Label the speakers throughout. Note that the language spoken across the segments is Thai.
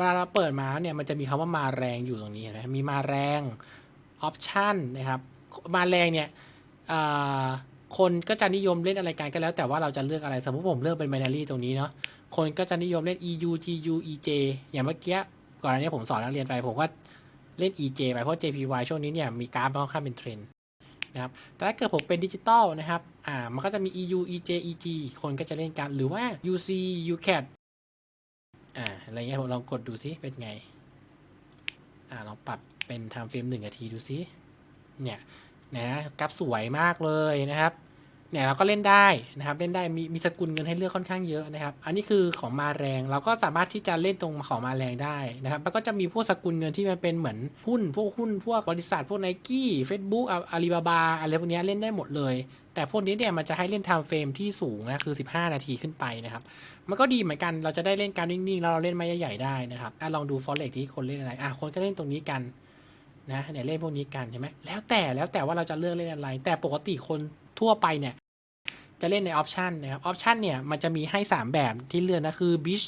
Speaker 1: วลาเราเปิดมาเนี่ยมันจะมีคำว่ามาแรงอยู่ตรงนี้เห็นไหมมีมาแรงออปชันนะครับมาแรงเนี่ยคนก็จะนิยมเล่นอะไรกันก็แล้ว แต่ว่าเราจะเลือกอะไรสมมติผมเลือกเป็น binary ตรงนี้เนาะคนก็จะนิยมเล่น EU GU EJ อย่างเมื่อกี้ก่อนอันนี้ผมสอนนักเรียนไปผมก็เล่น EJ ไปเพราะ JPY ช่วงนี้เนี่ยมีกราฟมันค่อนข้างเป็นเทรนด์นะครับแต่ถ้าเกิดผมเป็นดิจิตอลนะครับอ่ามันก็จะมี EU EJ EG คนก็จะเล่นกันหรือว่า UC UCAT อ่าอะไรเงี้ยผมลองกดดูซิเป็นไง อ่าลองปรับเป็น time frame หนึ่งนาทีดูซิเนี่ยนะกราฟสวยมากเลยนะครับ เนี่ยเราก็เล่นได้นะครับเล่นได้มีมีสกุลเงินให้เลือกค่อนข้างเยอะนะครับ อันนี้คือของมาแรงเราก็สามารถที่จะเล่นตรงของมาแรงได้นะครับแล้วก็จะมีพวกสกุลเงินที่มันเป็นเหมือนหุ้น พวกหุ้นพวกบริษัทพวกไนกี้เฟซบุ๊กอาลีบาบาอะไรพวกนี้เล่นได้หมดเลย แต่พวกนี้เนี่ยมันจะให้เล่นไทม์เฟรมที่สูงนะคือ 15 นาทีขึ้นไปนะครับ มันก็ดีเหมือนกันเราจะได้เล่นการนิ่งๆแล้วเราเล่นไม้ใหญ่ๆได้นะครับอลองดูฟอเร็กที่คนเล่นอะไรอะคนก็เล่นตรงนี้กันนะเนี่ยเล่นพวกนี้กันเห็นไหมแล้วแต่แล้วแต่ว่าเราจะเลือกเล่นอะไร แต่ปกติคนทั่วไปเนี่ย จะเล่นในออปชันนะครับออปชันเนี่ยมันจะมีให้ 3 แบบที่เลือกนะคือ Bish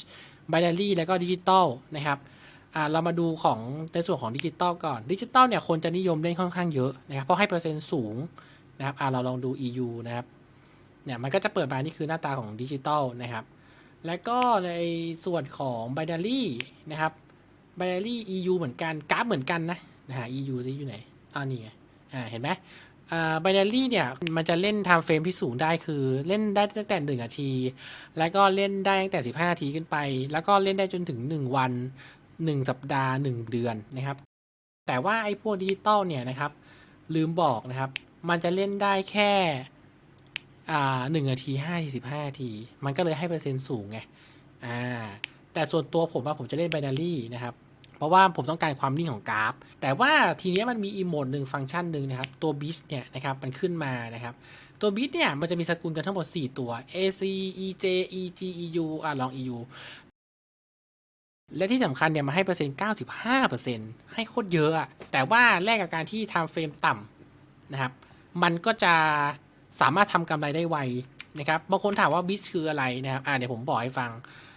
Speaker 1: Binary แล้วก็ดิจิตอลนะครับเรามาดูของในส่วนของดิจิตอลก่อนดิจิตอลเนี่ยคนจะนิยมเล่นค่อนข้างเยอะนะครับเพราะให้เปอร์เซ็นต์สูงนะครับเราลองดู EU นะครับเนี่ยมันก็จะเปิดมานี่คือหน้าตาของดิจิตอลนะครับแล้วก็ในส่วนของ Binary นะครับ Binary EU เหมือนกันกราฟเหมือนกันนะนะฮะ EU ซิอยู่ไหนอ่านี่ไงอ่าเห็นไหม อ่า binary เนี่ย มันจะเล่น time frame ที่สูงได้คือเล่นได้ตั้งแต่หนึ่งนาที แล้วก็เล่นได้ตั้งแต่ 15 นาทีขึ้นไป แล้วก็เล่นได้จนถึง 1 วัน 1 สัปดาห์ 1 เดือนนะครับ แต่ว่าไอ้พวกดิจิตอลเนี่ยนะครับ ลืมบอกนะครับ มันจะเล่นได้แค่อ่าหนึ่งนาทีห้าทีสิบห้านาที มันก็เลยให้เปอร์เซ็นต์สูงไงอ่าแต่ส่วนตัวผมว่าผมจะเล่น binary นะครับ ราะว่าผมต้องการความนิ่งของกราฟ แต่ว่าทีนี้มันมีอีโมดหนึ่งฟังก์ชันหนึ่งนะครับ ตัว b i s เนี่ยนะครับมันขึ้นมานะครับตัว b i s เนี่ยมันจะมีสกุลกันทั้งหมด 4 ตัว AC EJ EG EU อะลอง EU และที่สำคัญเนี่ยมันให้เปอร์เซ็นต์ 95%ให้โคตรเยอะอะแต่ว่าแลกกับการที่ time frame ต่ำนะครับ มันก็จะสามารถทำกำไรได้ไวนะครับ บางคนถามว่า b i s คืออะไรนะครับ อ่าเดี๋ยวผมบอกให้ฟัง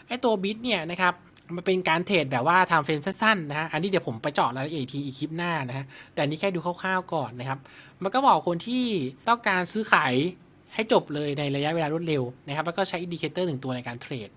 Speaker 1: ไอ้ตัว b i s เนี่ยนะครับ มันเป็นการเทรดแบบว่าทำเฟรมสั้นๆนะฮะ อันนี้เดี๋ยวผมไปเจาะรายละเอียดอีกทีอีกคลิปหน้านะฮะ แต่อันนี้แค่ดูคร่าวๆก่อนนะครับ มันก็บอกคนที่ต้องการซื้อขายให้จบเลยในระยะเวลารวดเร็วนะครับ แล้วก็ใช้อินดิเคเตอร์หนึ่งตัวในการเทรด